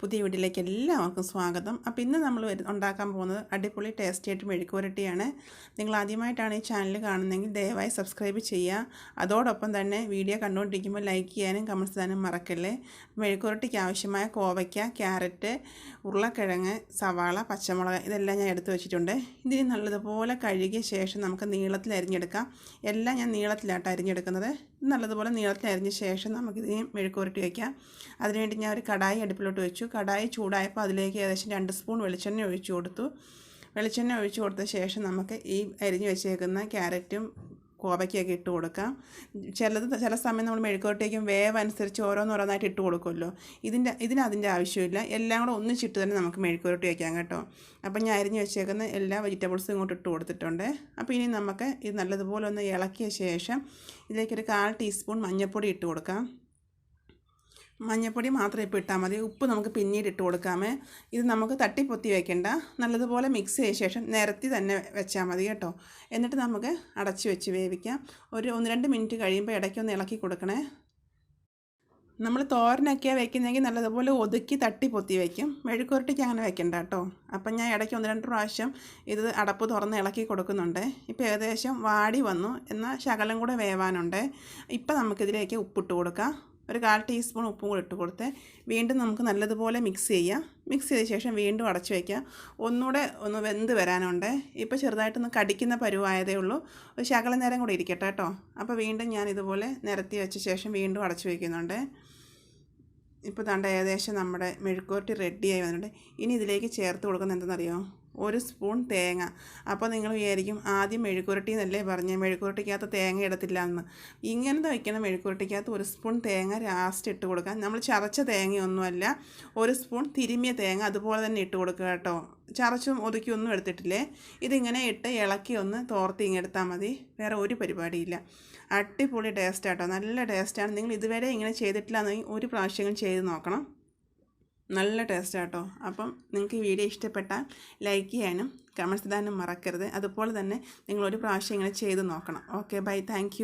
പുതിയ വീട്ടിലേക്ക് എല്ലാവർക്കും സ്വാഗതം. അപ്പോൾ ഇന്ന് നമ്മൾ ഉണ്ടാക്കാൻ പോകുന്നത് അടിപൊളി ടേസ്റ്റി ആയിട്ട് മെഴുക്കുവരട്ടിയാണ്. നിങ്ങൾ ആദ്യമായിട്ടാണ് ഈ ചാനൽ കാണുന്നതെങ്കിൽ ദയവായി സബ്സ്ക്രൈബ് ചെയ്യുക. അതോടൊപ്പം തന്നെ വീഡിയോ കണ്ടുകൊണ്ടിരിക്കുമ്പോൾ ലൈക്ക് ചെയ്യാനും കമൻസ് ചെയ്യാനും മറക്കല്ലേ? മെഴുക്കുവരട്ടിക്ക് ആവശ്യമായ കോവയ്ക്ക ക്യാരറ്റ് ഉരുളക്കിഴങ്ങ് സവാള പച്ചമുളക് ഇതെല്ലാം ഞാൻ എടുത്തു വെച്ചിട്ടുണ്ട്. ഇതിന് നല്ലതുപോലെ കഴുകിയ ശേഷം നമുക്ക് നീളത്തിൽ അരിഞ്ഞെടുക്കാം. എല്ലാം ഞാൻ നീളത്തിലാട്ടോ അരിഞ്ഞെടുക്കുന്നത്. നല്ലതുപോലെ നീളത്തിൽ അരിഞ്ഞ ശേഷം നമുക്കിതിനെ മെഴുക്കുവരട്ടി വയ്ക്കാം അതിനുവേണ്ടി ഞാൻ ഒരു കടായി അടുപ്പിലോട്ട് വെച്ചു. കടായി ചൂടായപ്പോൾ അതിലേക്ക് ഏകദേശം രണ്ട് സ്പൂൺ വെളിച്ചെണ്ണ ഒഴിച്ചു കൊടുത്തു. വെളിച്ചെണ്ണ ഒഴിച്ചു കൊടുത്ത ശേഷം നമുക്ക് ഈ അരിഞ്ഞു വെച്ചേക്കുന്ന ക്യാരറ്റും കോവയ്ക്കൊക്കെ ഇട്ട് കൊടുക്കാം. ചിലത് ചില സമയം നമ്മൾ മെഴുക്കോട്ടേക്കും വേവ് അനുസരിച്ച് ഓരോന്നോരോന്നായിട്ട് ഇട്ട് കൊടുക്കുമല്ലോ. ഇതിന്റെ ഇതിന് അതിന്റെ ആവശ്യമില്ല. എല്ലാം കൂടെ ഒന്നിച്ചിട്ട് തന്നെ നമുക്ക് മെഴുക്കോട്ടി വയ്ക്കാം കേട്ടോ. അപ്പം ഞാൻ അരിഞ്ഞ് വെച്ചേക്കുന്ന എല്ലാ വെജിറ്റബിൾസും ഇങ്ങോട്ട് ഇട്ട് കൊടുത്തിട്ടുണ്ട്. അപ്പോൾ ഇനി നമുക്ക് ഇത് നല്ലതുപോലെ ഒന്ന് ഇളക്കിയ ശേഷം ഇതിലേക്കൊരു കാൽ ടീസ്പൂൺ മഞ്ഞൾപ്പൊടി ഇട്ട് കൊടുക്കാം. മഞ്ഞൾപ്പൊടി മാത്രം ഇപ്പോൾ ഇട്ടാൽ മതി. ഉപ്പ് നമുക്ക് പിന്നീട് ഇട്ട് കൊടുക്കാമേ. ഇത് നമുക്ക് തട്ടിപ്പൊത്തി വെക്കേണ്ട. നല്ലതുപോലെ മിക്സ് ചെയ്ത ശേഷം നിരത്തി തന്നെ വെച്ചാൽ മതി കേട്ടോ. എന്നിട്ട് നമുക്ക് അടച്ച് വെച്ച് വേവിക്കാം. ഒരു ഒന്ന് രണ്ട് മിനിറ്റ് കഴിയുമ്പോൾ ഇടയ്ക്കൊന്ന് ഇളക്കി കൊടുക്കണേ. നമ്മൾ തോരനൊക്കെയാണ് വെക്കുന്നതെങ്കിൽ നല്ലതുപോലെ ഒതുക്കി തട്ടി പൊത്തി വയ്ക്കും മെഴുക്കുരട്ടിക്ക് അങ്ങനെ വെക്കണ്ട കേട്ടോ. അപ്പം ഞാൻ ഇടയ്ക്ക് ഒന്ന് രണ്ട് പ്രാവശ്യം ഇത് അടപ്പ് തുറന്ന് ഇളക്കി കൊടുക്കുന്നുണ്ട്. ഇപ്പോൾ ഏകദേശം വാടി വന്നു. എന്നാൽ ശകലം കൂടെ വേവാനുണ്ട്. ഇപ്പം നമുക്കിതിലേക്ക് ഉപ്പിട്ട് കൊടുക്കാം. ഒരു കാൽ ടീസ്പൂൺ ഉപ്പും കൂടി ഇട്ട് കൊടുത്ത്. വീണ്ടും നമുക്ക് നല്ലതുപോലെ മിക്സ് ചെയ്യാം. മിക്സ് ചെയ്ത ശേഷം വീണ്ടും അടച്ചു വയ്ക്കാം ഒന്നുകൂടെ ഒന്ന് വെന്ത് വരാനുണ്ട്. ഇപ്പോൾ ചെറുതായിട്ടൊന്ന് കടിക്കുന്ന പരുവായതേ ഉള്ളൂ. ഒരു ശകല നേരം കൂടി ഇരിക്കട്ടെ കേട്ടോ. അപ്പോൾ വീണ്ടും ഞാൻ ഇതുപോലെ നിരത്തി വെച്ച ശേഷം വീണ്ടും അടച്ചു വയ്ക്കുന്നുണ്ട് ഇപ്പോൾ തണ്ട ഏകദേശം നമ്മുടെ മെഴുക്കുവരട്ടി റെഡിയായി വന്നിട്ടുണ്ട്. ഇനി ഇതിലേക്ക് ചേർത്ത് കൊടുക്കുന്നത് എന്തെന്നറിയോ ഒരു സ്പൂൺ തേങ്ങ. അപ്പോൾ നിങ്ങൾ വിചാരിക്കും ആദ്യം മെഴുക്കുരട്ടി എന്നല്ലേ പറഞ്ഞ് മെഴുക്കുരട്ടിക്കകത്ത് തേങ്ങ ഇടത്തില്ല എന്ന് ഇങ്ങനത്തെ വയ്ക്കണം മെഴുക്കുരട്ടിക്കകത്ത് ഒരു സ്പൂൺ തേങ്ങ ലാസ്റ്റ് ഇട്ട് കൊടുക്കാം നമ്മൾ ചതച്ച തേങ്ങയൊന്നുമല്ല ഒരു സ്പൂൺ തിരുമിയ തേങ്ങ അതുപോലെ തന്നെ ഇട്ട് കൊടുക്കുക കേട്ടോ. ചതച്ചും ഒതുക്കിയൊന്നും എടുത്തിട്ടില്ലേ? ഇതിങ്ങനെ ഇട്ട് ഇളക്കി ഒന്ന് തോർത്തി ഇങ്ങെടുത്താൽ മതി. വേറെ ഒരു പരിപാടിയില്ല. അടിപൊളി ടേസ്റ്റ് ആട്ടോ നല്ല ടേസ്റ്റാണ് നിങ്ങൾ ഇതുവരെ ഇങ്ങനെ ചെയ്തിട്ടില്ല എന്നെങ്കിൽ ഒരു പ്രാവശ്യം ചെയ്ത് നോക്കണം. നല്ല ടേസ്റ്റ് ആട്ടോ അപ്പം നിങ്ങൾക്ക് ഈ വീഡിയോ ഇഷ്ടപ്പെട്ടാൽ ലൈക്ക് ചെയ്യാനും കമൻസ് ഇടാനും മറക്കരുത്. അതുപോലെ തന്നെ നിങ്ങളൊരു പ്രാവശ്യം ഇങ്ങനെ ചെയ്ത് നോക്കണം. Okay bye thank